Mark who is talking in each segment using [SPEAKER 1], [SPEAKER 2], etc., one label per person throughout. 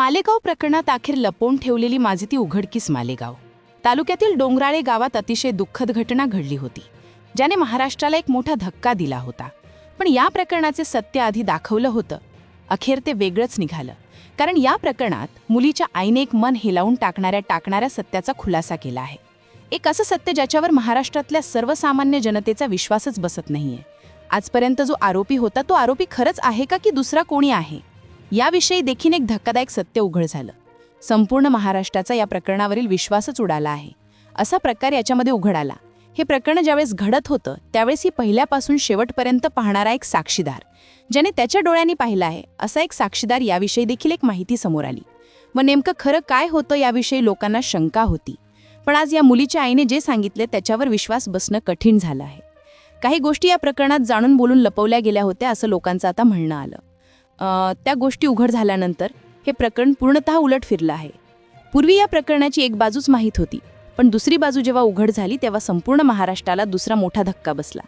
[SPEAKER 1] मालेगाव प्रकरणात अखेर लपवून ठेवलेली माझी ती उघडकीस मालेगाव. तालुक्यातील डोंगराळे गावात अतिशय दुःखद घटना घडली होती ज्याने महाराष्ट्राला एक मोठा धक्का दिला होता. पण या प्रकरणाचे सत्य आधी दाखवलं होतं. अखेर ते वेगळंच निघालं. कारण या प्रकरणात मुलीच्या आईने एक मन हेलावून टाकणाऱ्या टाकणाऱ्या सत्याचा खुलासा केला आहे. एक असं सत्य ज्याच्यावर महाराष्ट्रातल्या सर्वसामान्य जनतेचा विश्वासच बसत नाहीये. आजपर्यंत जो आरोपी होता तो आरोपी खरंच आहे का की दुसरा कोणी आहे? याविषयी देखील एक धक्कादायक सत्य उघड झालं. संपूर्ण महाराष्ट्राचा या प्रकरणावरील विश्वासच उडाला आहे. असा प्रकार याच्यामध्ये उघड आला. हे प्रकरण ज्यावेळेस घडत होतं त्यावेळेस ही पहिल्यापासून शेवटपर्यंत पाहणारा एक साक्षीदार ज्याने त्याच्या डोळ्यांनी पाहिला आहे असा एक साक्षीदार याविषयी देखील एक माहिती समोर आली. व नेमकं खरं काय होतं याविषयी लोकांना शंका होती. पण आज या मुलीच्या आईने जे सांगितले त्याच्यावर विश्वास बसणं कठीण झालं आहे. काही गोष्टी या प्रकरणात जाणून बोलून लपवल्या गेल्या होत्या असं लोकांचं आता म्हणणं आलं. त्या गोष्टी उघड झाल्यानंतर हे प्रकरण पूर्णतः उलट फिरलं आहे. पूर्वी या प्रकरणाची एक बाजूच माहीत होती पण दुसरी बाजू जेव्हा उघड झाली तेव्हा संपूर्ण महाराष्ट्राला दुसरा मोठा धक्का बसला.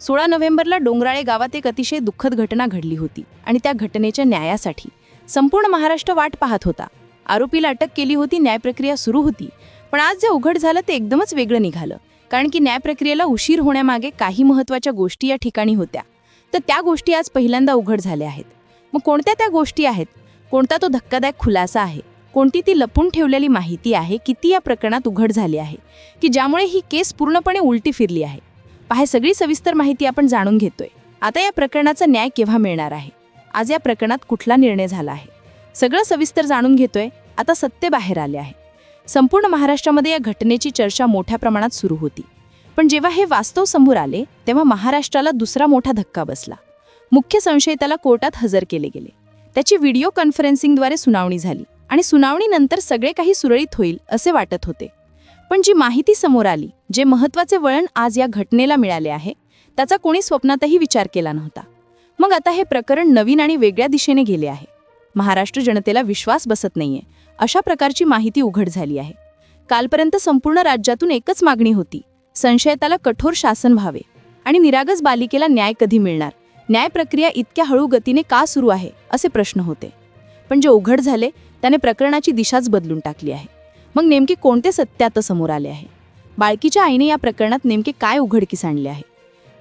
[SPEAKER 1] सोळा नोव्हेंबरला डोंगराळे गावात एक अतिशय दुःखद घटना घडली होती आणि त्या घटनेच्या न्यायासाठी संपूर्ण महाराष्ट्र वाट पाहत होता. आरोपीला अटक केली होती न्यायप्रक्रिया सुरू होती पण आज जे उघड झालं ते एकदमच वेगळं निघालं. कारण की न्यायप्रक्रियेला उशीर होण्यामागे काही महत्त्वाच्या गोष्टी या ठिकाणी होत्या. तर त्या गोष्टी आज पहिल्यांदा उघड झाल्या आहेत. मग कोणत्या त्या गोष्टी आहेत? कोणता तो धक्कादायक खुलासा आहे? कोणती ती लपून ठेवलेली माहिती आहे किती या प्रकरणात उघड झाली आहे? की ज्यामुळे ही केस पूर्णपणे उलटी फिरली आहे? पहा सगळी सविस्तर माहिती आपण जाणून घेतोय. आता या प्रकरणाचा न्याय केव्हा मिळणार आहे? आज या प्रकरणात कुठला निर्णय झाला आहे? सगळं सविस्तर जाणून घेतोय आता सत्य बाहेर आले आहे. संपूर्ण महाराष्ट्रामध्ये या घटनेची चर्चा मोठ्या प्रमाणात सुरू होती. पण जेव्हा हे वास्तव समोर आले तेव्हा महाराष्ट्राला दुसरा मोठा धक्का बसला. मुख्य संशयिताला कोर्टात हजर केले गेले. त्याची व्हिडिओ कॉन्फरन्सिंगद्वारे सुनावणी झाली आणि सुनावणीनंतर सगळे काही सुरळीत होईल असे वाटत होते. पण जी माहिती समोर आली जे महत्त्वाचे वळण आज या घटनेला मिळाले आहे त्याचा कोणी स्वप्नातही विचार केला नव्हता. मग आता हे प्रकरण नवीन आणि वेगळ्या दिशेने गेले आहे. महाराष्ट्र जनतेला विश्वास बसत नाहीये अशा प्रकारची माहिती उघड झाली आहे. कालपर्यंत संपूर्ण राज्यातून एकच मागणी होती संशयताला कठोर शासन व्हावे आणि निरागस बालिकेला न्याय कधी मिळणार? न्याय प्रक्रिया इतक्या हळू गतीने का सुरू आहे असे प्रश्न होते. पण जे उघड झाले त्याने प्रकरणाची दिशाच बदलून टाकली आहे. मग नेमके कोणते सत्यात समोर आले आहे? बाळकीच्या आईने या प्रकरणात नेमके काय उघडकीस आणले आहे?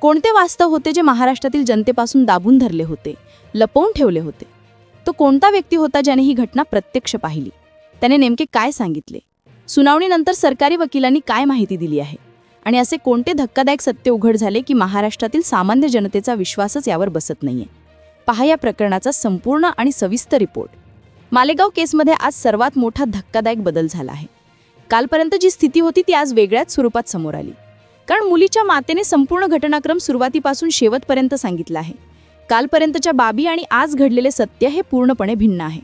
[SPEAKER 1] कोणते वास्तव होते जे महाराष्ट्रातील जनतेपासून दाबून धरले होते लपवून ठेवले होते? तो कोणता व्यक्ती होता ज्याने ही घटना प्रत्यक्ष पाहिली? त्याने नेमके काय सांगितले? सुनावणीनंतर सरकारी वकिलांनी काय माहिती दिली आहे? आणि असे कोणते धक्कादायक सत्य उघड झाले की महाराष्ट्रातील सामान्य जनतेचा विश्वासच यावर बसत नाहीये? पहा या प्रकरणाचा संपूर्ण आणि सविस्तर रिपोर्ट. मालेगाव केसमध्ये आज सर्वात मोठा धक्कादायक बदल झाला आहे. कालपर्यंत जी स्थिती होती ती आज वेगळ्याच स्वरूपात समोर आली. कारण मुलीच्या मातेने संपूर्ण घटनाक्रम सुरुवातीपासून शेवटपर्यंत सांगितला आहे. कालपर्यंतच्या बाबी आणि आज घडलेले सत्य हे पूर्णपणे भिन्न आहे.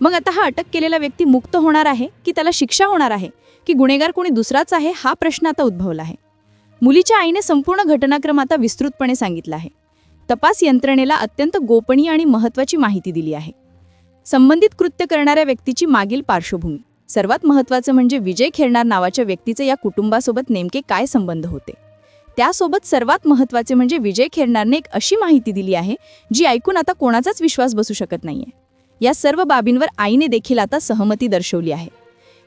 [SPEAKER 1] मग आता हा अटक केलेला व्यक्ती मुक्त होणार आहे की त्याला शिक्षा होणार आहे? की गुन्हेगार कोणी दुसराच आहे हा प्रश्न आता उद्भवला आहे. मुलीच्या आईने संपूर्ण घटनाक्रम आता विस्तृतपणे सांगितला आहे. तपास यंत्रणेला अत्यंत गोपनीय आणि महत्त्वाची माहिती दिली आहे. संबंधित कृत्य करणाऱ्या व्यक्तीची मागील पार्श्वभूमी. सर्वात महत्त्वाचं म्हणजे विजय खेळणार नावाच्या व्यक्तीचे या कुटुंबासोबत नेमके काय संबंध होते? त्यासोबत सर्वात महत्त्वाचे म्हणजे विजय खेळणारने एक अशी माहिती दिली आहे जी ऐकून आता कोणाचाच विश्वास बसू शकत नाहीये. या सर्व बाबींवर आईने देखील आता सहमती दर्शवली आहे.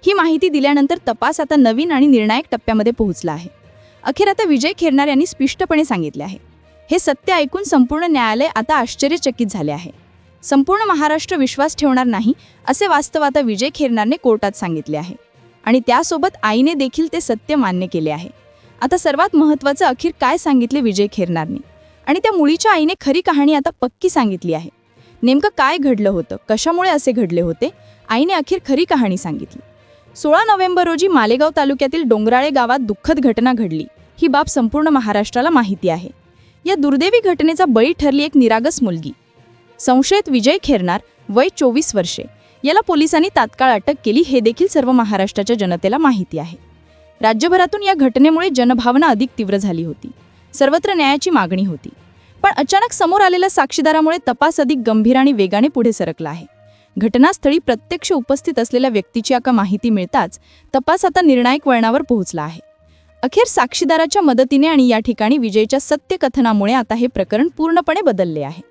[SPEAKER 1] ही माहिती दिल्यानंतर तपास आता नवीन आणि निर्णायक टप्प्यामध्ये पोहोचला आहे. अखेर आता विजय खेरणार यांनी स्पष्टपणे सांगितले आहे. हे सत्य ऐकून संपूर्ण न्यायालय आता आश्चर्यचकित झाले आहे. संपूर्ण महाराष्ट्र विश्वास ठेवणार नाही असे वास्तव आता विजय खेरणारने कोर्टात सांगितले आहे. आणि त्यासोबत आईने देखील ते सत्य मान्य केले आहे. आता सर्वात महत्त्वाचं अखेर काय सांगितले विजय खेरणारने आणि त्या मुलीच्या आईने खरी कहाणी आता पक्की सांगितली आहे. नेमकं काय घडलं होतं? कशामुळे असे घडले होते? आईने अखेर खरी कहाणी सांगितली. सोळा नोव्हेंबर रोजी मालेगाव तालुक्यातील डोंगराळे गावात दुःखद घटना घडली. ही बाब संपूर्ण महाराष्ट्राला माहिती आहे. या दुर्दैवी घटनेचा बळी ठरली एक निरागस मुलगी. संशयित विजय खेरणार वय चोवीस वर्षे. याला पोलिसांनी तात्काळ अटक केली हे देखील सर्व महाराष्ट्राच्या जनतेला माहिती आहे. राज्यभरातून या घटनेमुळे जनभावना अधिक तीव्र झाली होती. सर्वत्र न्यायाची मागणी होती. पण अचानक समोर आलेल्या साक्षीदारामुळे तपास अधिक गंभीर आणि वेगाने पुढे सरकला आहे. घटनास्थळी प्रत्यक्ष उपस्थित असलेल्या व्यक्तीची आका माहिती मिळताच तपास आता निर्णायक वळणावर पोहोचला आहे. अखेर साक्षीदाराच्या मदतीने आणि या ठिकाणी विजयच्या सत्यकथनामुळे आता हे प्रकरण पूर्णपणे बदलले आहे.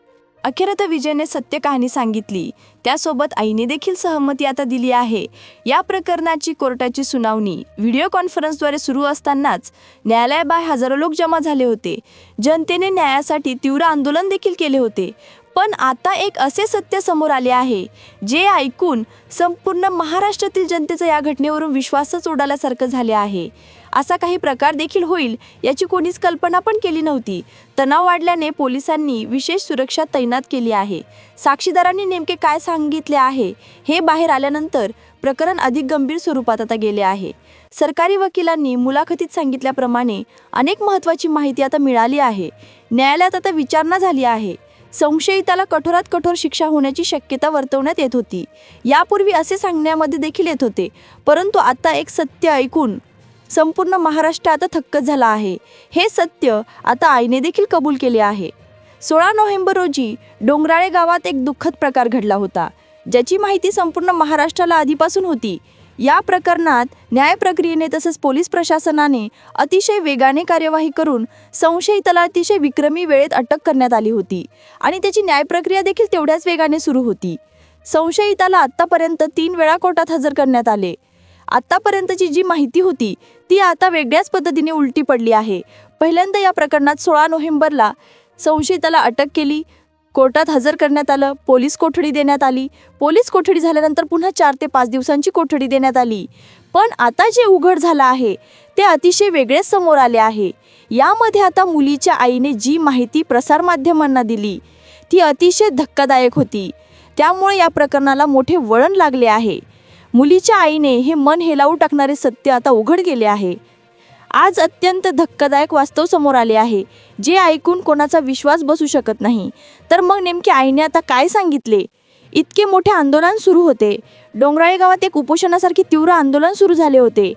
[SPEAKER 2] अखेर आता विजयने सत्य कहाणी सांगितली. त्यासोबत आईने देखील सहमती आता दिली आहे. या प्रकरणाची कोर्टाची सुनावणी व्हिडिओ कॉन्फरन्सद्वारे सुरू असतानाच न्यायालयाबाहेर हजारो लोक जमा झाले होते. जनतेने न्यायासाठी तीव्र आंदोलन देखील केले होते. पण आता एक असे सत्य समोर आले आहे जे ऐकून संपूर्ण महाराष्ट्रातील जनतेचा या घटनेवरून विश्वासच उडाल्यासारखं झाले आहे. असा काही प्रकार देखील होईल याची कोणीच कल्पना पण केली नव्हती. तणाव वाढल्याने पोलिसांनी विशेष सुरक्षा तैनात केली आहे. साक्षीदारांनी नेमके काय सांगितले आहे हे बाहेर आल्यानंतर प्रकरण अधिक गंभीर स्वरूपात आता गेले आहे. सरकारी वकिलांनी मुलाखतीत सांगितल्याप्रमाणे अनेक महत्त्वाची माहिती आता मिळाली आहे. न्यायालयात आता विचारणा झाली आहे. संशयिताला कठोरात कठोर शिक्षा होण्याची शक्यता वर्तवण्यात येत होती. यापूर्वी असे सांगण्यामध्ये देखील येत होते. परंतु आता एक सत्य ऐकून संपूर्ण महाराष्ट्र आता थक्कच झाला आहे. हे सत्य आता आईने देखील कबूल केले आहे. सोळा नोव्हेंबर रोजी डोंगराळे गावात एक दुःखद प्रकार घडला होता. ज्याची माहिती संपूर्ण महाराष्ट्राला आधीपासून होती. या प्रकरणात न्याय प्रक्रियेने तसंच पोलीस प्रशासनाने अतिशय वेगाने कार्यवाही करून संशयिताला अतिशय विक्रमी वेळेत अटक करण्यात आली होती. आणि त्याची न्याय प्रक्रिया देखील तेवढ्याच वेगाने सुरू होती. संशयिताला आत्तापर्यंत तीन वेळा कोर्टात हजर करण्यात आले. आत्तापर्यंतची जी माहिती होती ती आता वेगळ्याच पद्धतीने उलटी पडली आहे. पहिल्यांदा या प्रकरणात सोळा नोव्हेंबरला संशयिताला अटक केली कोर्टात हजर करण्यात आलं पोलीस कोठडी देण्यात आली. पोलीस कोठडी झाल्यानंतर पुन्हा चार ते पाच दिवसांची कोठडी देण्यात आली. पण आता जे उघड झालं आहे ते अतिशय वेगळेच समोर आले आहे. यामध्ये आता मुलीच्या आईने जी माहिती प्रसारमाध्यमांना दिली ती अतिशय धक्कादायक होती. त्यामुळे या प्रकरणाला मोठे वळण लागले आहे. मुलीच्या आईने हे मन हेलावू टाकणारे सत्य आता उघड गेले आहे. आज अत्यंत धक्कादायक वास्तव समोर आले आहे जे ऐकून कोणाचा विश्वास बसू शकत नाही. तर मग नेमके आईने आता काय सांगितले? इतके मोठे आंदोलन सुरू होते. डोंगराळे गावात एक उपोषणासारखे तीव्र आंदोलन सुरू झाले होते.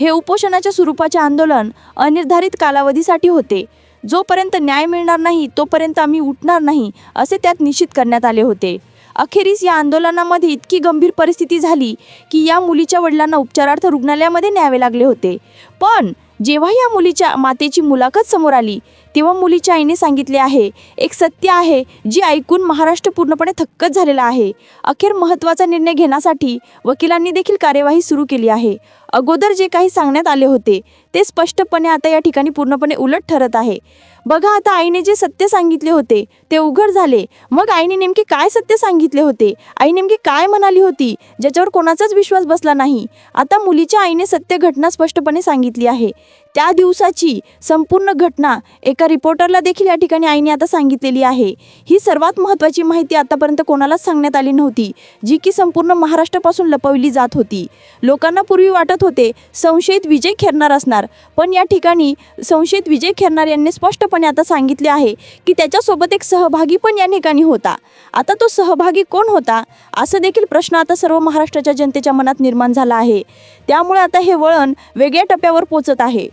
[SPEAKER 2] हे उपोषणाच्या स्वरूपाचे आंदोलन अनिर्धारित कालावधीसाठी होते. जोपर्यंत न्याय मिळणार नाही तोपर्यंत आम्ही उठणार नाही असे त्यात निश्चित करण्यात आले होते. अखेरीस या आंदोलनामध्ये इतकी गंभीर परिस्थिती झाली की या मुलीच्या वडिलांना उपचारार्थ रुग्णालयामध्ये न्यावे लागले होते. पण जेव्हा या मुलीच्या मातेची मुलाखत समोर आली तेव्हा मुलीच्या आईने सांगितले आहे एक सत्य आहे जी ऐकून महाराष्ट्र पूर्णपणे थक्कच झालेला आहे. अखेर महत्त्वाचा निर्णय घेण्यासाठी वकिलांनी देखील कार्यवाही सुरू केली आहे. अगोदर जे काही सांगण्यात आले होते ते स्पष्टपणे आता या ठिकाणी पूर्णपणे उलट ठरत आहे. बघा आता आईने जे सत्य सांगितले होते ते उघड झाले. मग आईने नेमके काय सत्य सांगितले होते? आई नेमकी काय म्हणाली होती? ज्याच्यावर कोणाचाच विश्वास बसला नाही. आता मुलीच्या आईने सत्य घटना स्पष्टपणे सांगितली आहे. त्या दिवसाची संपूर्ण घटना एका रिपोर्टरला देखील या ठिकाणी आईने आता सांगितलेली आहे. ही सर्वात महत्त्वाची माहिती आतापर्यंत कोणालाच सांगण्यात आली नव्हती जी की संपूर्ण महाराष्ट्रापासून लपवली जात होती. लोकांना पूर्वी वाटत होते संशयित विजय खेरणार असणार पण या ठिकाणी संशयित विजय खेरणार यांनी स्पष्टपणे आता सांगितले आहे की त्याच्यासोबत एक सहभागी पण या ठिकाणी होता. आता तो सहभागी कोण होता असं देखील प्रश्न आता सर्व महाराष्ट्राच्या जनतेच्या मनात निर्माण झाला आहे. त्यामुळे आता हे वळण वेगळ्या टप्प्यावर पोचत आहे.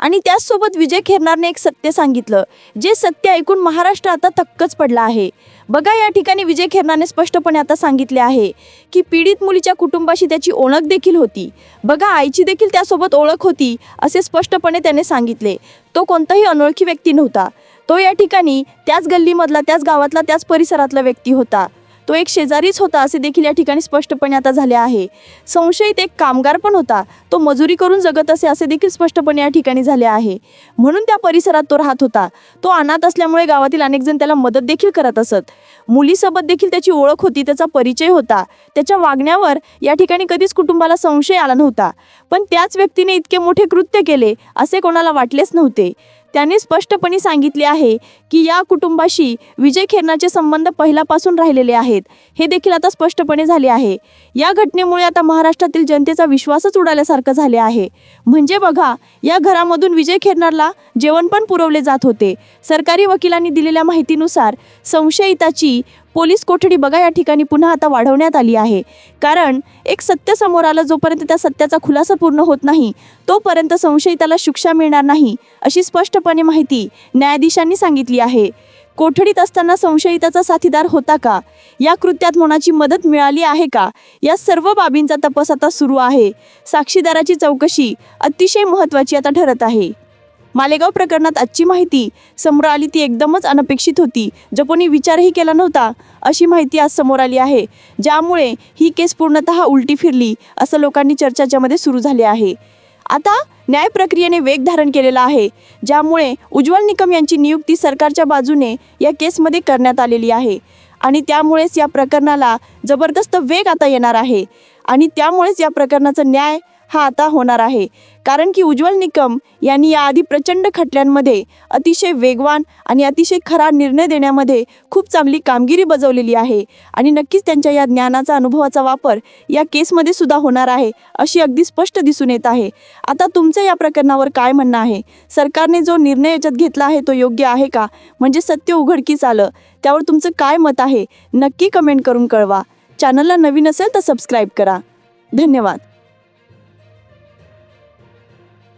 [SPEAKER 2] आणि त्याचसोबत विजय खेरनारने एक सत्य सांगितलं जे सत्य ऐकून महाराष्ट्र आता थक्कच पडला आहे. बघा या ठिकाणी विजय खेरणारने स्पष्टपणे आता सांगितले आहे की पीडित मुलीच्या कुटुंबाशी त्याची ओळख देखील होती. बघा आईची देखील त्यासोबत ओळख होती असे स्पष्टपणे त्याने सांगितले. तो कोणताही अनोळखी व्यक्ती नव्हता. तो या ठिकाणी त्याच गल्लीमधला त्याच गावातला त्याच परिसरातला व्यक्ती होता. तो एक शेजारीच होता असे देखील या ठिकाणी स्पष्टपणे आता झाले आहे. संशयित एक कामगार पण होता. तो मजुरी करून जगत असे असे देखील स्पष्टपणे या ठिकाणी झाले आहे. म्हणून त्या परिसरात तो राहत होता. तो अनाथ असल्यामुळे गावातील अनेक जण त्याला मदत देखील करत असत. मुलीसोबत देखील त्याची ओळख होती त्याचा परिचय होता. त्याच्या वागण्यावर या ठिकाणी कधीच कुटुंबाला संशय आला नव्हता. पण त्याच व्यक्तीने इतके मोठे कृत्य केले असे कोणाला वाटलेच नव्हते. त्याने स्पष्टपणे सांगितले आहे की या कुटुंबाशी विजय खेरनाचे संबंध पहिल्यापासून राहिलेले आहेत. हे देखील आता स्पष्टपणे झाले आहे. या घटनेमुळे आता महाराष्ट्रातील जनतेचा विश्वासच उडाल्यासारखं झाले आहे. म्हणजे बघा या घरामधून विजय खेरनारला जेवण पण पुरवले जात होते. सरकारी वकिलांनी दिलेल्या माहितीनुसार संशयिताची पोलीस कोठडी बघा या ठिकाणी पुन्हा आता वाढवण्यात आली आहे. कारण एक सत्य समोर आलं जोपर्यंत त्या सत्याचा खुलासा पूर्ण होत नाही तोपर्यंत संशयिताला शिक्षा मिळणार नाही अशी स्पष्टपणे माहिती न्यायाधीशांनी सांगितली आहे. कोठडीत असताना संशयिताचा साथीदार होता का? या कृत्यात कोणाची मदत मिळाली आहे का? या सर्व बाबींचा तपास आता सुरू आहे. साक्षीदाराची चौकशी अतिशय महत्त्वाची आता ठरत आहे. मालेगाव प्रकरणात आजची माहिती समोर आली ती एकदमच अनपेक्षित होती. जो कोणी विचारही केला नव्हता. अशी माहिती आज समोर आली आहे. ज्यामुळे ही केस पूर्णतः उलटी फिरली असं लोकांनी चर्चाच्यामध्ये सुरू झाले आहे. आता न्याय प्रक्रियेने वेग धारण केलेला आहे. ज्यामुळे उज्ज्वल निकम यांची नियुक्ती सरकारच्या बाजूने या केसमध्ये करण्यात आलेली आहे. आणि त्यामुळेच या प्रकरणाला जबरदस्त वेग आता येणार आहे. आणि त्यामुळेच या प्रकरणाचा न्याय हा आता होणार आहे. कारण की उज्ज्वल निकम यांनी याआधी प्रचंड खटल्यांमध्ये अतिशय वेगवान आणि अतिशय खरा निर्णय देण्यामध्ये खूप चांगली कामगिरी बजावलेली आहे. आणि नक्कीच त्यांच्या या ज्ञानाचा अनुभवाचा वापर या केसमध्ये सुद्धा होणार आहे अशी अगदी स्पष्ट दिसून येत आहे. आता तुमचं या प्रकरणावर काय म्हणणं आहे? सरकारने जो निर्णय याच्यात घेतला आहे तो योग्य आहे का? म्हणजे सत्य उघडकीस आलं. त्यावर तुमचं काय मत आहे? नक्की कमेंट करून कळवा. चॅनलला नवीन असेल तर सबस्क्राईब करा. धन्यवाद.